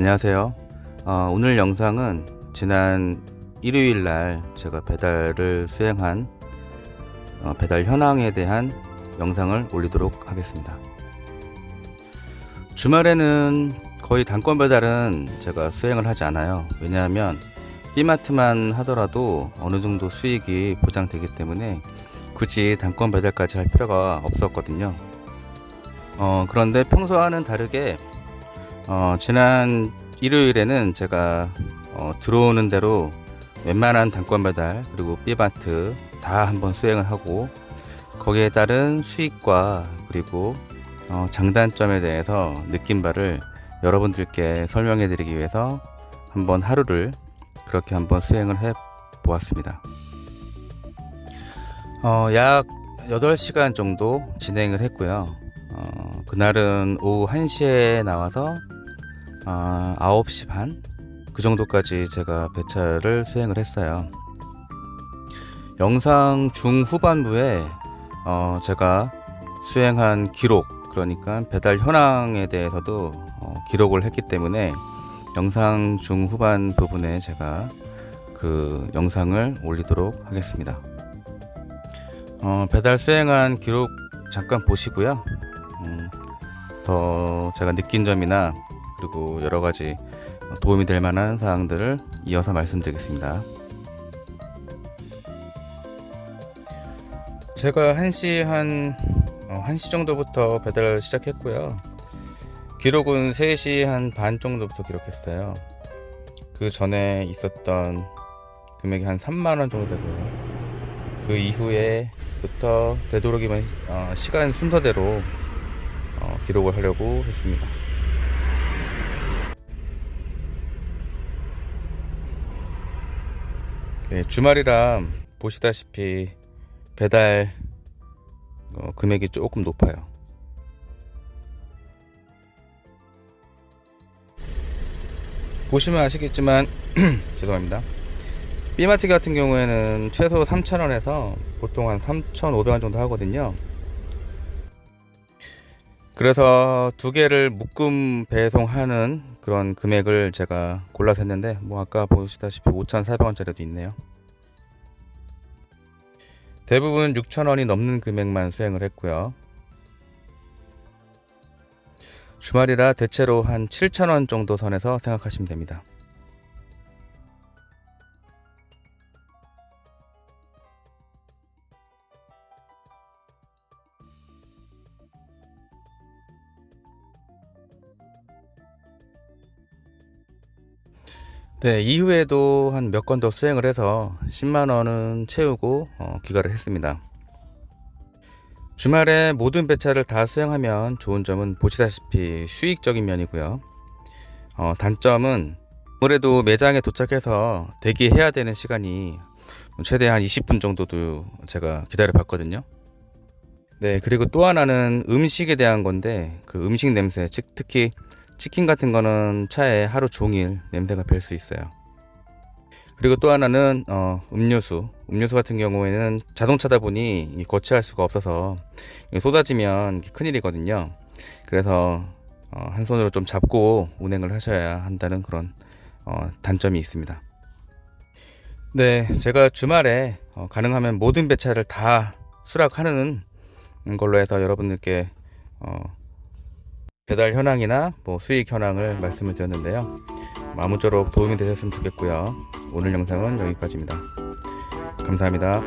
안녕하세요. 어, 오늘 영상은 지난 일요일 날 제가 배달을 수행한 어, 배달 현황에 대한 영상을 올리도록 하겠습니다. 주말에는 거의 단건 배달은 제가 수행을 하지 않아요. 왜냐하면 B마트만 하더라도 어느 정도 수익이 보장되기 때문에 굳이 단건 배달까지 할 필요가 없었거든요. 어, 그런데 평소와는 다르게 어, 지난 일요일에는 제가 어, 들어오는 대로 웬만한 단건 배달 그리고 B마트 다 한번 수행을 하고 거기에 따른 수익과 그리고 어, 장단점에 대해서 느낀 바를 여러분들께 설명해 드리기 위해서 한번 하루를 그렇게 한번 수행을 해 보았습니다. 어, 약 8시간 정도 진행을 했고요. 어, 그날은 오후 1시에 나와서 아, 9시 반? 그 정도까지 제가 배차를 수행을 했어요. 영상 중후반부에 어, 제가 수행한 기록, 그러니까 배달 현황에 대해서도 어, 기록을 했기 때문에 영상 중후반 부분에 제가 그 영상을 올리도록 하겠습니다. 어, 배달 수행한 기록 잠깐 보시고요. 음, 더 제가 느낀 점이나 그리고 여러 가지 도움이 될 만한 사항들을 이어서 말씀드리겠습니다. 제가 1시 한 어, 1시 정도부터 배달을 시작했고요. 기록은 3시 한 반 정도부터 기록했어요. 그 전에 있었던 금액이 한 3만 원 정도 되고요. 그 이후에부터 되도록이면 어, 시간 순서대로 어, 기록을 하려고 했습니다. 네, 주말이라 보시다시피 배달 어, 금액이 조금 높아요. 보시면 아시겠지만 죄송합니다. B마트 같은 경우에는 최소 3,000원에서 보통 한 3,500원 정도 하거든요. 그래서 두 개를 묶음 배송하는 그런 금액을 제가 골라서 했는데 뭐 아까 보시다시피 5,400원짜리도 있네요. 대부분 6,000원이 넘는 금액만 수행을 했고요. 주말이라 대체로 한 7,000원 정도 선에서 생각하시면 됩니다. 네, 이후에도 한 몇 건 더 수행을 해서 10만 원은 채우고 어, 귀가를 했습니다. 주말에 모든 배차를 다 수행하면 좋은 점은 보시다시피 수익적인 면이고요. 어, 단점은 아무래도 매장에 도착해서 대기해야 되는 시간이 최대 한 20분 정도도 제가 기다려 봤거든요. 네, 그리고 또 하나는 음식에 대한 건데 그 음식 냄새, 즉 특히 치킨 같은 거는 차에 하루 종일 냄새가 별 수 있어요. 그리고 또 하나는 어, 음료수. 음료수 같은 경우에는 자동차다 보니 이 거치할 수가 없어서 쏟아지면 큰일이거든요. 그래서 어, 한 손으로 좀 잡고 운행을 하셔야 한다는 그런 어, 단점이 있습니다. 네, 제가 주말에 어, 가능하면 모든 배차를 다 수락하는 걸로 해서 여러분들께 어, 배달 현황이나 뭐 수익 현황을 말씀을 드렸는데요. 아무쪼록 도움이 되셨으면 좋겠고요. 오늘 영상은 여기까지입니다. 감사합니다.